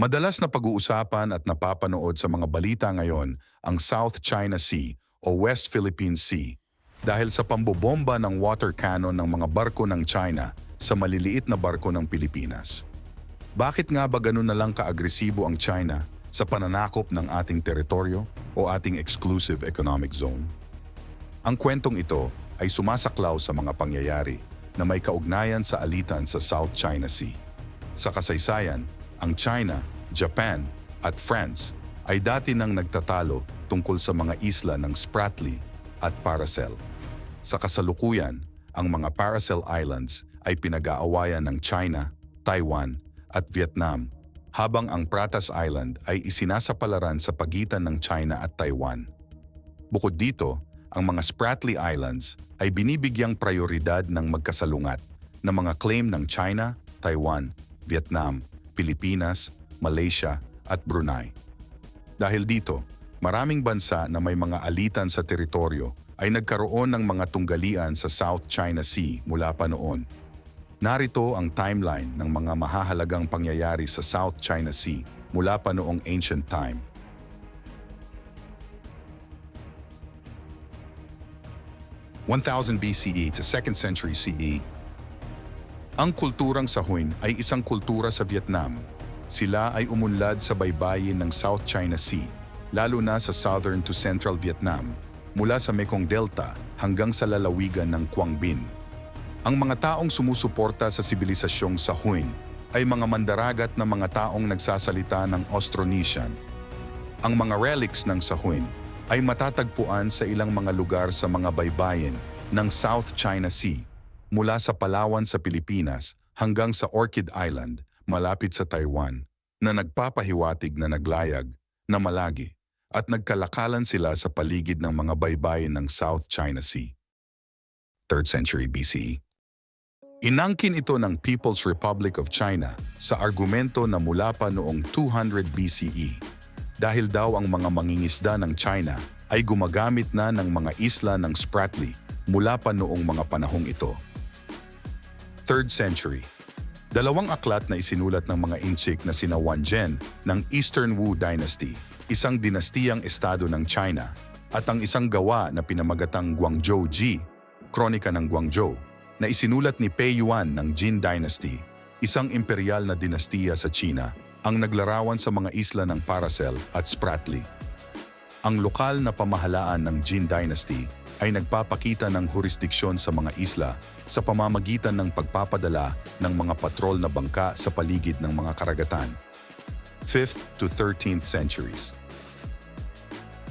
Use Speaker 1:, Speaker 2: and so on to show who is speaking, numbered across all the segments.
Speaker 1: Madalas na pag-uusapan at napapanood sa mga balita ngayon ang South China Sea o West Philippine Sea dahil sa pambobomba ng water cannon ng mga barko ng China sa maliliit na barko ng Pilipinas. Bakit nga ba ganun na lang kaagresibo ang China sa pananakop ng ating teritoryo o ating exclusive economic zone? Ang kwentong ito ay sumasaklaw sa mga pangyayari na may kaugnayan sa alitan sa South China Sea. Sa kasaysayan, ang China, Japan at France ay dati nang nagtatalo tungkol sa mga isla ng Spratly at Paracel. Sa kasalukuyan, ang mga Paracel Islands ay pinag-aawayan ng China, Taiwan at Vietnam, habang ang Pratas Island ay isinasapalaran sa pagitan ng China at Taiwan. Bukod dito, ang mga Spratly Islands ay binibigyang prioridad ng magkasalungat na mga claim ng China, Taiwan, Vietnam, Pilipinas, Malaysia at Brunei. Dahil dito, maraming bansa na may mga alitan sa teritoryo ay nagkaroon ng mga tunggalian sa South China Sea mula pa noon. Narito ang timeline ng mga mahahalagang pangyayari sa South China Sea mula pa noong ancient time. 1000 BCE to 2nd century CE. Ang kulturang Sahuin ay isang kultura sa Vietnam. Sila ay umunlad sa baybayin ng South China Sea, lalo na sa southern to central Vietnam, mula sa Mekong Delta hanggang sa lalawigan ng Quang Binh. Ang mga taong sumusuporta sa sibilisasyong Sahuin ay mga mandaragat na mga taong nagsasalita ng Austronesian. Ang mga relics ng Sahuin ay matatagpuan sa ilang mga lugar sa mga baybayin ng South China Sea, mula sa Palawan sa Pilipinas hanggang sa Orchid Island, malapit sa Taiwan, na nagpapahiwatig na naglayag, na malagi, at nagkalakalan sila sa paligid ng mga baybayin ng South China Sea. 3rd century BCE. Inangkin ito ng People's Republic of China sa argumento na mula pa noong 200 BCE dahil daw ang mga mangingisda ng China ay gumagamit na ng mga isla ng Spratly mula pa noong mga panahong ito. 3rd century. Dalawang aklat na isinulat ng mga Inchik na sina Wan Zhen ng Eastern Wu Dynasty, isang dinastiyang estado ng China, at ang isang gawa na pinamagatang Guangzhou Ji, Kronika ng Guangzhou, na isinulat ni Pei Yuan ng Jin Dynasty, isang imperial na dinastiya sa China, ang naglarawan sa mga isla ng Paracel at Spratly. Ang lokal na pamahalaan ng Jin Dynasty ay nagpapakita ng jurisdiksyon sa mga isla sa pamamagitan ng pagpapadala ng mga patrol na bangka sa paligid ng mga karagatan. 5th to 13th centuries.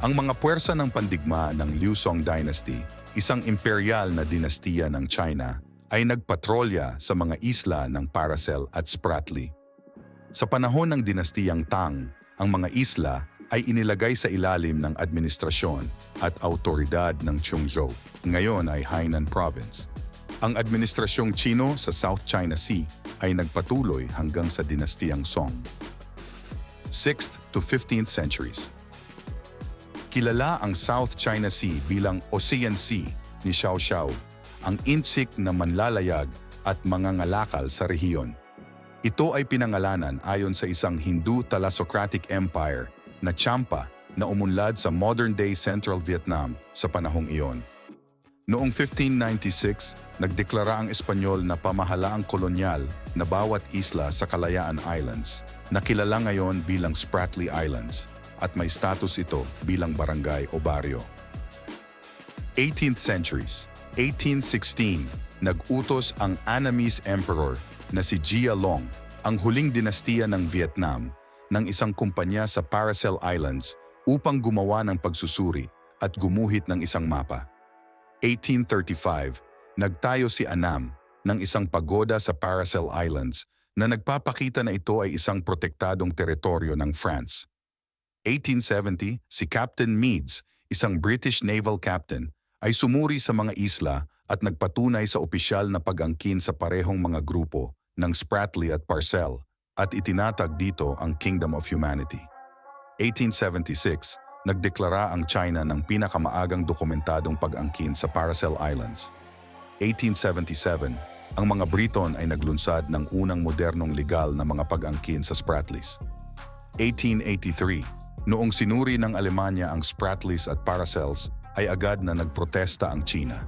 Speaker 1: Ang mga puwersa ng pandigma ng Liu Song Dynasty, isang imperial na dinastiya ng China, ay nagpatrolya sa mga isla ng Paracel at Spratly. Sa panahon ng dinastiyang Tang, ang mga isla ay inilagay sa ilalim ng administrasyon at autoridad ng Chungzhou. Ngayon ay Hainan Province. Ang administrasyong Chino sa South China Sea ay nagpatuloy hanggang sa dinastiyang Song. 6th to 15th centuries. Kilala ang South China Sea bilang Ocean Sea ni Xiao Xiao, ang insik na manlalayag at mangangalakal sa rehiyon. Ito ay pinangalanan ayon sa isang Hindu Thalassocratic Empire na Champa na umunlad sa modern-day Central Vietnam sa panahong iyon. Noong 1596, nagdeklara ang Espanyol na pamahalaang kolonyal na bawat isla sa Kalayaan Islands, na kilala ngayon bilang Spratly Islands, at may status ito bilang barangay o baryo. 18th centuries, 1816, nag-utos ang Annamese Emperor na si Jia Long, ang huling dinastiya ng Vietnam, ng isang kumpanya sa Paracel Islands upang gumawa ng pagsusuri at gumuhit ng isang mapa. 1835, nagtayo si Annam ng isang pagoda sa Paracel Islands na nagpapakita na ito ay isang protektadong teritoryo ng France. 1870, si Captain Meads, isang British naval captain, ay sumuri sa mga isla at nagpatunay sa opisyal na pag-angkin sa parehong mga grupo ng Spratly at Parcel at itinatag dito ang Kingdom of Humanity. 1876, nagdeklara ang China ng pinakamaagang dokumentadong pag-angkin sa Paracel Islands. 1877, ang mga Briton ay naglunsad ng unang modernong legal na mga pag-angkin sa Spratlys. 1883, noong sinuri ng Alemanya ang Spratlys at Paracels, ay agad na nagprotesta ang China.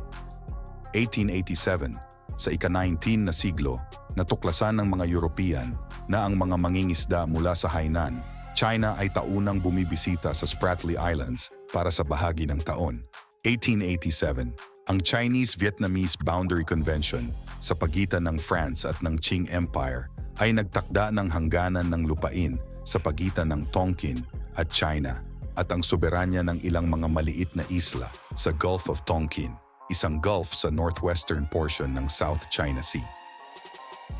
Speaker 1: 1887, sa ika-19 na siglo, natuklasan ng mga European na ang mga mangingisda mula sa Hainan, China ay taunang bumibisita sa Spratly Islands para sa bahagi ng taon. 1887, ang Chinese-Vietnamese Boundary Convention sa pagitan ng France at ng Qing Empire ay nagtakda ng hangganan ng lupain sa pagitan ng Tonkin at China at ang soberanya ng ilang mga maliit na isla sa Gulf of Tonkin, isang gulf sa northwestern portion ng South China Sea.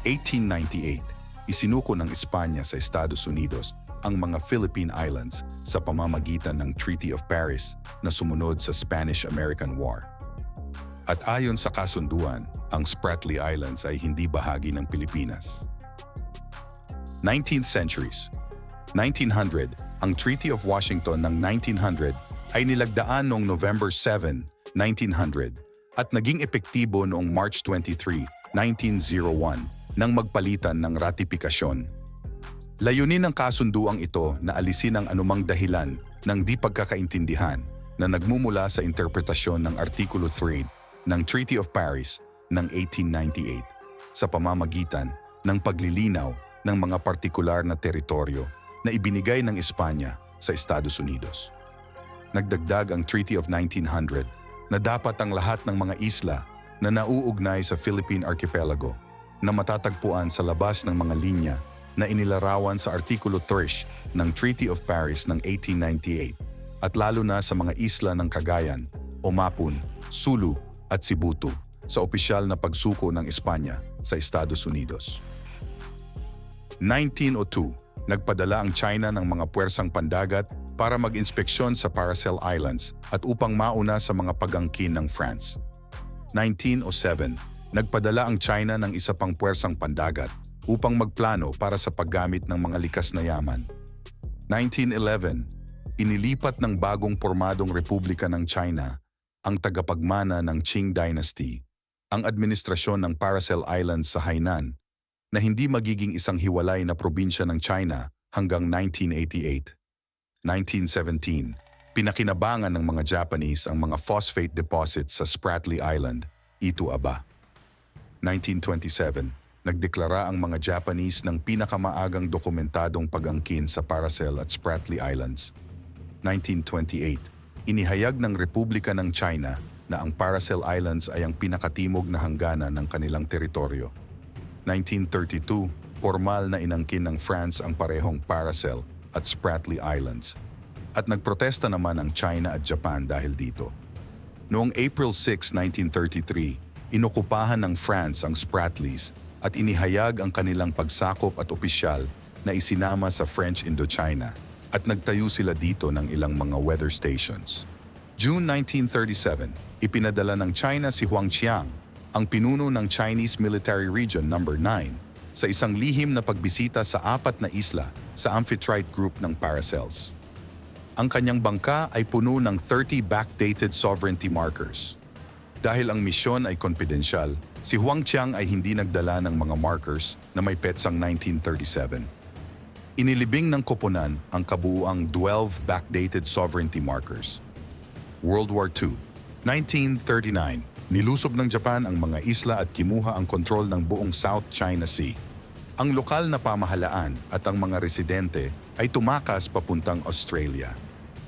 Speaker 1: 1898, isinuko ng Espanya sa Estados Unidos ang mga Philippine Islands sa pamamagitan ng Treaty of Paris na sumunod sa Spanish-American War. At ayon sa kasunduan, ang Spratly Islands ay hindi bahagi ng Pilipinas. 19th centuries 1900, ang Treaty of Washington ng 1900 ay nilagdaan noong November 7, 1900 at naging epektibo noong March 23, 1901 nang magpalitan ng ratifikasyon. Layunin ng kasunduang ito na alisin ang anumang dahilan ng di pagkakaintindihan na nagmumula sa interpretasyon ng Artikulo 3 ng Treaty of Paris ng 1898 sa pamamagitan ng paglilinaw ng mga partikular na teritoryo na ibinigay ng Espanya sa Estados Unidos. Nagdagdag ang Treaty of 1900 na dapat ang lahat ng mga isla na nauugnay sa Philippine Archipelago na matatagpuan sa labas ng mga linya na inilarawan sa Artikulo 3 ng Treaty of Paris ng 1898 at lalo na sa mga isla ng Cagayan, Omapun, Sulu at Sibutu sa opisyal na pagsuko ng Espanya sa Estados Unidos. 1902, nagpadala ang China ng mga puwersang pandagat para mag-inspeksyon sa Paracel Islands at upang mauna sa mga pagangkin ng France. 1907, nagpadala ang China ng isa pang puwersang pandagat upang magplano para sa paggamit ng mga likas na yaman. 1911, inilipat ng bagong pormadong Republika ng China ang tagapagmana ng Qing Dynasty, ang administrasyon ng Paracel Islands sa Hainan na hindi magiging isang hiwalay na probinsya ng China hanggang 1988. 1917, pinakinabangan ng mga Japanese ang mga phosphate deposits sa Spratly Island, Itu Aba. 1927, nagdeklara ang mga Japanese ng pinakamaagang dokumentadong pag-angkin sa Paracel at Spratly Islands. 1928, inihayag ng Republika ng China na ang Paracel Islands ay ang pinakatimog na hangganan ng kanilang teritoryo. 1932, formal na inangkin ng France ang parehong Paracel at Spratly Islands. At nagprotesta naman ang China at Japan dahil dito. Noong April 6, 1933, inokupahan ng France ang Spratlys at inihayag ang kanilang pagsakop at opisyal na isinama sa French Indochina at nagtayo sila dito ng ilang mga weather stations. June 1937, ipinadala ng China si Huang Qiang ang pinuno ng Chinese Military Region No. 9 sa isang lihim na pagbisita sa apat na isla sa Amphitrite Group ng Paracels. Ang kanyang bangka ay puno ng 30 backdated sovereignty markers. Dahil ang misyon ay konfidensyal, si Huang Qiang ay hindi nagdala ng mga markers na may petsang 1937. Inilibing ng koponan ang kabuuang 12 backdated sovereignty markers. World War II 1939 Nilusob ng Japan ang mga isla at kimuha ang kontrol ng buong South China Sea. Ang lokal na pamahalaan at ang mga residente ay tumakas papuntang Australia.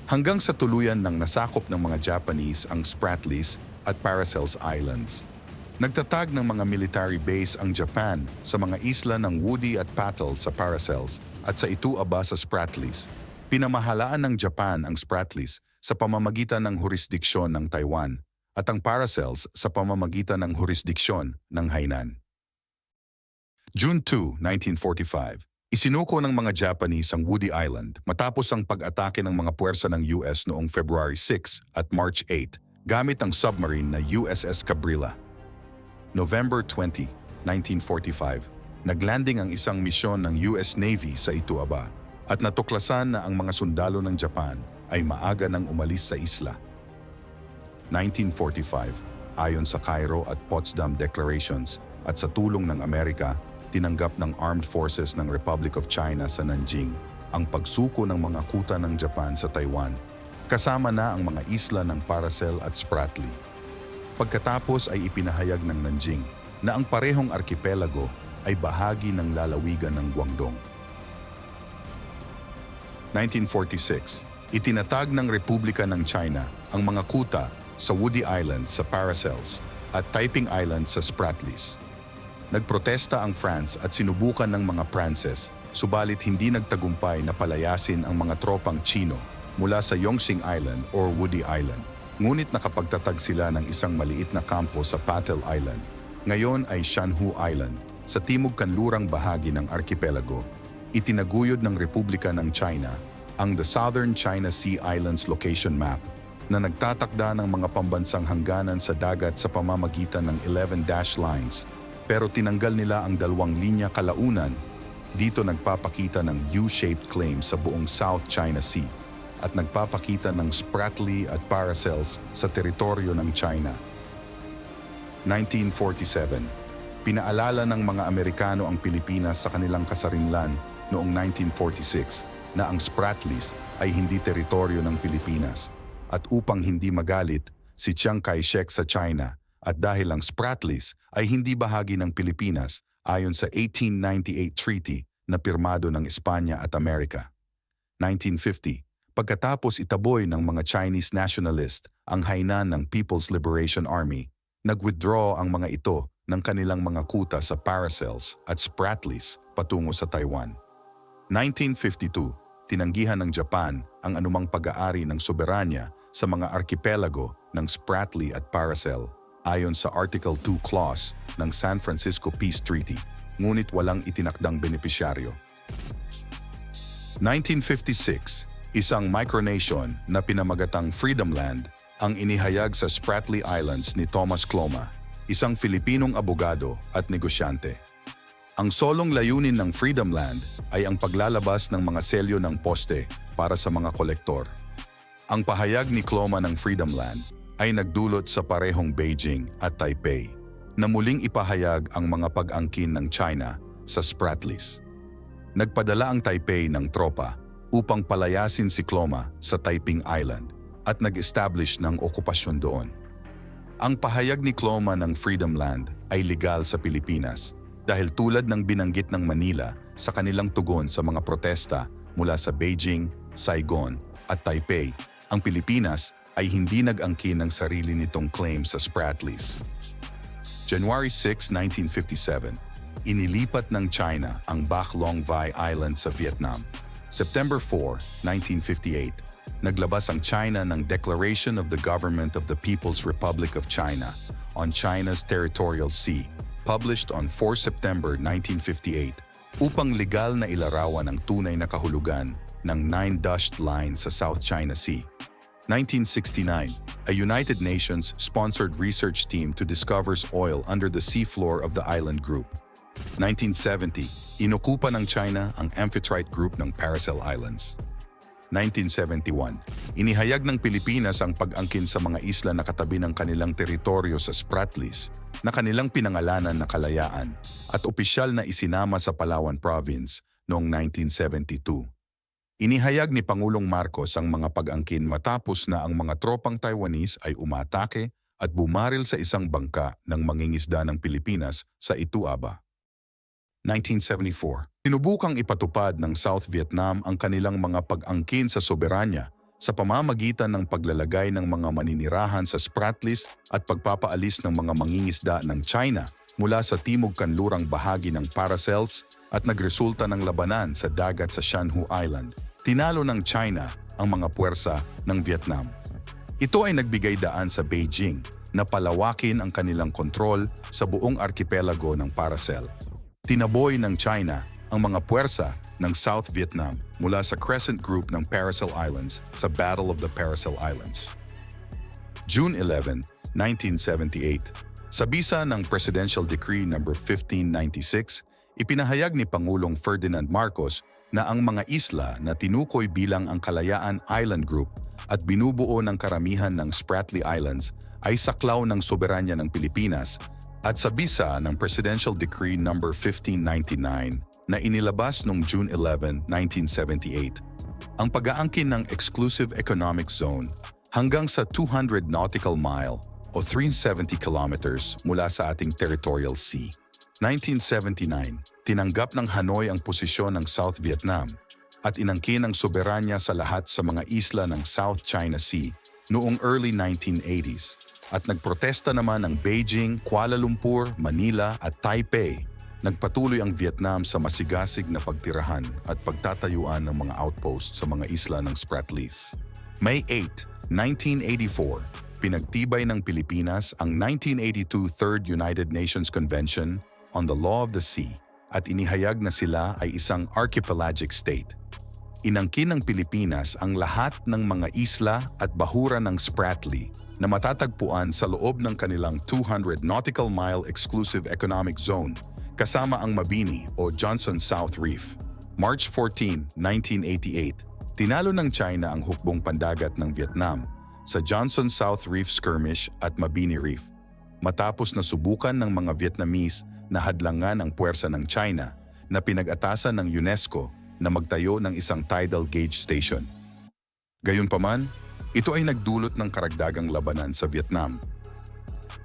Speaker 1: Hanggang sa tuluyan ng nasakop ng mga Japanese ang Spratlys at Paracels Islands. Nagtatag ng mga military base ang Japan sa mga isla ng Woody at Patel sa Paracels at sa Ituaba sa Spratlys. Pinamahalaan ng Japan ang Spratlys sa pamamagitan ng jurisdiksyon ng Taiwan at ang Paracels sa pamamagitan ng jurisdiksyon ng Hainan. June 2, 1945, isinuko ng mga Japanese ang Woody Island matapos ang pag-atake ng mga puwersa ng US noong February 6 at March 8 gamit ang submarine na USS Cabrilla. November 20, 1945, naglanding ang isang misyon ng US Navy sa Ituaba at natuklasan na ang mga sundalo ng Japan ay maaga nang umalis sa isla 1945, ayon sa Cairo at Potsdam Declarations at sa tulong ng Amerika, tinanggap ng Armed Forces ng Republic of China sa Nanjing ang pagsuko ng mga kuta ng Japan sa Taiwan, kasama na ang mga isla ng Paracel at Spratly. Pagkatapos ay ipinahayag ng Nanjing na ang parehong arkipelago ay bahagi ng lalawigan ng Guangdong. 1946, itinatag ng Republika ng China ang mga kuta sa Woody Island sa Paracels at Taiping Island sa Spratlys. Nagprotesta ang France at sinubukan ng mga Pranses, subalit hindi nagtagumpay na palayasin ang mga tropang Chino mula sa Yongxing Island or Woody Island. Ngunit nakapagtatag sila ng isang maliit na kampo sa Patel Island. Ngayon ay Shanhu Island, sa timog kanlurang bahagi ng arkipelago. Itinaguyod ng Republika ng China ang the Southern China Sea Islands Location Map na nagtatakda ng mga pambansang hangganan sa dagat sa pamamagitan ng 11 dash lines pero tinanggal nila ang dalawang linya kalaunan dito nagpapakita ng U-shaped claim sa buong South China Sea at nagpapakita ng Spratly at Paracels sa teritoryo ng China. 1947 Pinaalala ng mga Amerikano ang Pilipinas sa kanilang kasarinlan noong 1946 na ang Spratlys ay hindi teritoryo ng Pilipinas at upang hindi magalit si Chiang Kai-shek sa China at dahil ang Spratlys ay hindi bahagi ng Pilipinas ayon sa 1898 Treaty na pirmado ng Espanya at Amerika. 1950, pagkatapos itaboy ng mga Chinese nationalist ang hainan ng People's Liberation Army, nag-withdraw ang mga ito ng kanilang mga kuta sa Paracels at Spratlys patungo sa Taiwan. 1952, tinanggihan ng Japan ang anumang pag-aari ng soberanya sa mga arkipelago ng Spratly at Paracel ayon sa Article 2 Clause ng San Francisco Peace Treaty, ngunit walang itinakdang benepisyaryo. 1956, isang micronation na pinamagatang Freedom Land ang inihayag sa Spratly Islands ni Thomas Cloma, isang Filipinong abogado at negosyante. Ang solong layunin ng Freedom Land ay ang paglalabas ng mga selyo ng poste para sa mga kolektor. Ang pahayag ni Cloma ng Freedom Land ay nagdulot sa parehong Beijing at Taipei na muling ipahayag ang mga pag-angkin ng China sa Spratlys. Nagpadala ang Taipei ng tropa upang palayasin si Cloma sa Taiping Island at nag-establish ng okupasyon doon. Ang pahayag ni Cloma ng Freedom Land ay legal sa Pilipinas dahil tulad ng binanggit ng Manila sa kanilang tugon sa mga protesta mula sa Beijing, Saigon at Taipei, ang Pilipinas ay hindi nag-angkin ng sarili nitong claim sa Spratlys. January 6, 1957, inilipat ng China ang Bac Long Vai Island sa Vietnam. September 4, 1958, naglabas ang China ng Declaration of the Government of the People's Republic of China on China's Territorial Sea, published on 4 September 1958, upang legal na ilarawan ang tunay na kahulugan ng Nine Dashed Line sa South China Sea. 1969, a United Nations-sponsored research team to discovers oil under the seafloor of the island group. 1970, inukupa ng China ang Amphitrite Group ng Paracel Islands. 1971, inihayag ng Pilipinas ang pag-angkin sa mga isla na katabi ng kanilang teritoryo sa Spratlys na kanilang pinangalanan na Kalayaan at opisyal na isinama sa Palawan Province noong 1972. Inihayag ni Pangulong Marcos ang mga pag-angkin matapos na ang mga tropang Taiwanese ay umatake at bumaril sa isang bangka ng mangingisda ng Pilipinas sa Ituaba. 1974. Sinubukang ipatupad ng South Vietnam ang kanilang mga pag-angkin sa soberanya sa pamamagitan ng paglalagay ng mga maninirahan sa Spratlys at pagpapaalis ng mga mangingisda ng China mula sa timog kanlurang bahagi ng Paracels at nagresulta ng labanan sa dagat sa Shanhu Island. Tinalo ng China ang mga puwersa ng Vietnam. Ito ay nagbigay daan sa Beijing na palawakin ang kanilang kontrol sa buong arkipelago ng Paracel. Tinaboy ng China ang mga puwersa ng South Vietnam mula sa Crescent Group ng Paracel Islands sa Battle of the Paracel Islands. June 11, 1978, sa bisa ng Presidential Decree No. 1596, ipinahayag ni Pangulong Ferdinand Marcos na ang mga isla na tinukoy bilang ang Kalayaan Island Group at binubuo ng karamihan ng Spratly Islands ay saklaw ng soberanya ng Pilipinas at sa bisa ng Presidential Decree No. 1599, na inilabas noong June 11, 1978 ang pag-aangkin ng Exclusive Economic Zone hanggang sa 200 nautical mile o 370 kilometers mula sa ating territorial sea. 1979, tinanggap ng Hanoi ang posisyon ng South Vietnam at inangkin ang soberanya sa lahat sa mga isla ng South China Sea noong early 1980s at nagprotesta naman ng Beijing, Kuala Lumpur, Manila at Taipei. Nagpatuloy ang Vietnam sa masigasig na pagtirahan at pagtatayuan ng mga outposts sa mga isla ng Spratlys. May 8, 1984, pinagtibay ng Pilipinas ang 1982 Third United Nations Convention on the Law of the Sea at inihayag na sila ay isang archipelagic state. Inangkin ng Pilipinas ang lahat ng mga isla at bahura ng Spratly na matatagpuan sa loob ng kanilang 200 nautical mile exclusive economic zone kasama ang Mabini o Johnson South Reef. March 14, 1988, tinalo ng China ang hukbong pandagat ng Vietnam sa Johnson South Reef Skirmish at Mabini Reef. Matapos na subukan ng mga Vietnamese na hadlangan ang puwersa ng China na pinag-atasan ng UNESCO na magtayo ng isang tidal gauge station. Gayunpaman, ito ay nagdulot ng karagdagang labanan sa Vietnam.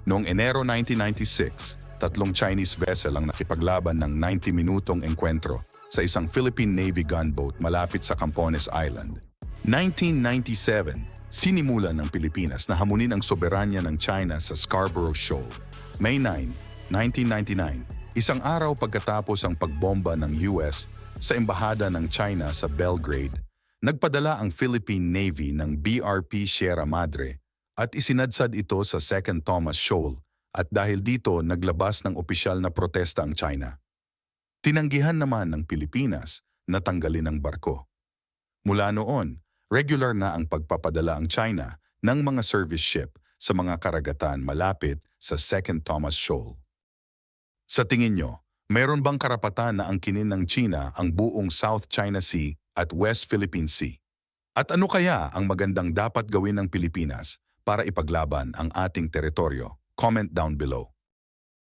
Speaker 1: Noong Enero 1996, tatlong Chinese vessel ang nakipaglaban ng 90-minutong engkwentro sa isang Philippine Navy gunboat malapit sa Campones Island. 1997, sinimulan ng Pilipinas na hamunin ang soberanya ng China sa Scarborough Shoal. May 9, 1999, isang araw pagkatapos ang pagbomba ng US sa embahada ng China sa Belgrade, nagpadala ang Philippine Navy ng BRP Sierra Madre at isinadsad ito sa Second Thomas Shoal at dahil dito naglabas ng opisyal na protesta ang China. Tinanggihan naman ng Pilipinas na tanggalin ang barko. Mula noon, regular na ang pagpapadala ang China ng mga service ship sa mga karagatan malapit sa Second Thomas Shoal. Sa tingin nyo, meron bang karapatan na angkinin ng China ang buong South China Sea at West Philippine Sea? At ano kaya ang magandang dapat gawin ng Pilipinas para ipaglaban ang ating teritoryo? Comment down below.